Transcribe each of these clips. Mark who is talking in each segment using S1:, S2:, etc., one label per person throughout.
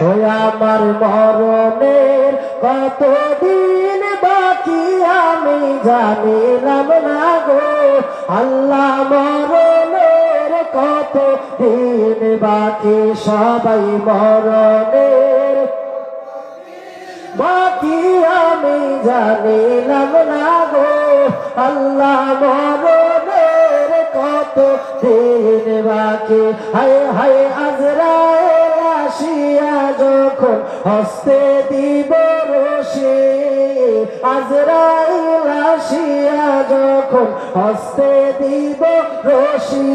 S1: আমার মরণের কতদিন বাকি আমি জানিলাম না গো। আল্লাহ মরণের কত দিন বাকি? সবাই মরণের বাকি আমি জানিলাম না গো। আল্লাহ মরণের কত দিন বাকি? হায় হায় যখন হস্তে দিব রশি। আজরাইল আসিয়া যখন হস্তে দিব রশি,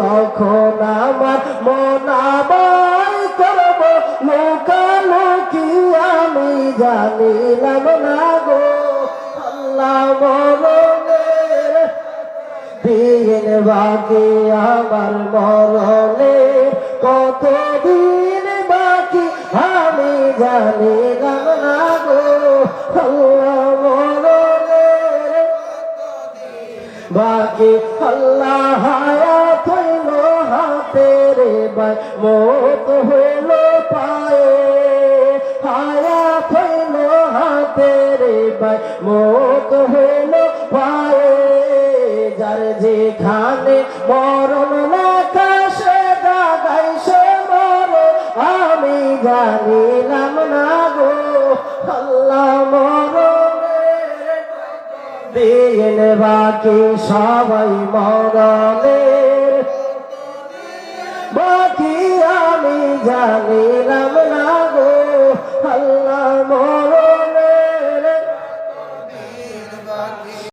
S1: তখন আমার মন আবার করব। লোকালোকি আমি জানিলাম না গো। আল্লাহ মরণের দিন বাকি আমার মরণে জানিলাম না গো, আল্লাহ বাকি আল্লাহ হায়াত হইল হাতে রে বাই মত হইল পায়ে। হায়াত হইল হাতে রে বাই মত হইল পায়ে। যার যেখানে মরণ লেখা, সে জাগাই সে মরে, আমি জানিলাম না গো আল্লাহ মরণের দিন বাকি সবাই মরণের। বাকি আমি জানিলাম